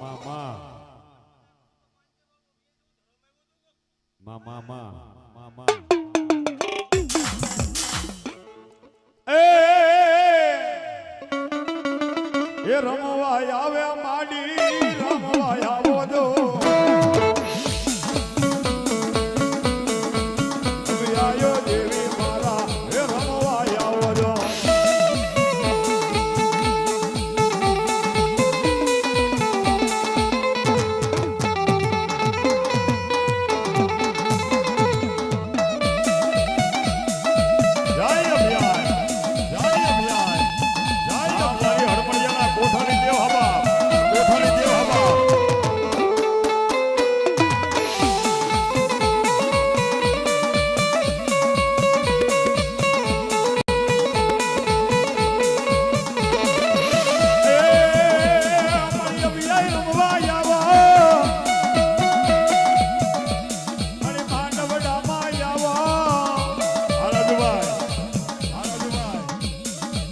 મામા મામા મામા એ રમવા આવે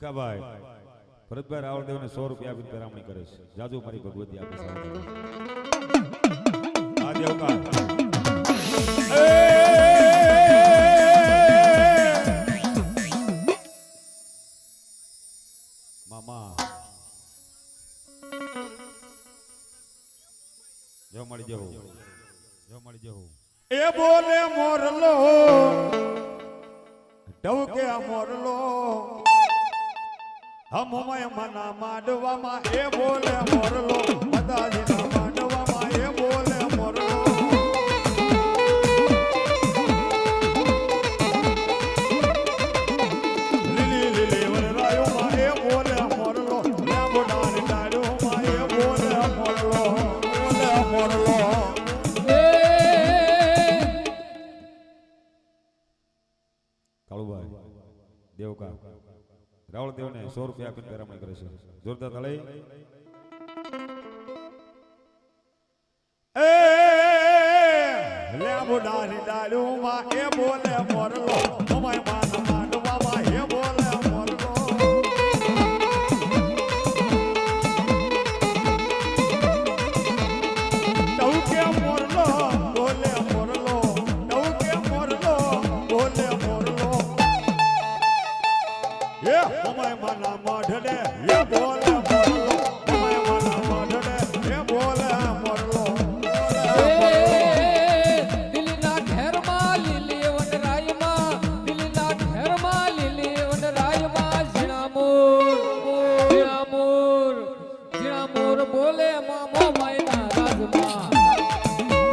ભીખાભાઈ. ભરતભાઈ રાવળદેવને સો રૂપિયા આપીને પેરામણી કરે છે. જાજુ મારી ભગવતી આપે છે. મામા. જો મળી જવું જો મળી મોરલો. ડવકે મોરલો. હમમય મના માંડવામાં એ બોલે મોરલો. બધાજીના માંડવામાં એ બોલે મોરલો. લીલી લીલી વનરાયોમાં એ બોલે મોરલો. લાંબોડાની ડાળીઓમાં એ બોલે મોરલો. બોલે મોરલો. કાળુભાઈ દેવકા. રાવળ દેવને સો રૂપિયા આપીને પેરામણ કરે છે. જોરદાર તળાઈ એ લેબુડાની ડાળુમાં એ બોલે મોરલો. અમાય એ અમાય માના માઢડે એ બોલે. મોરલો અમાય માના માઢડે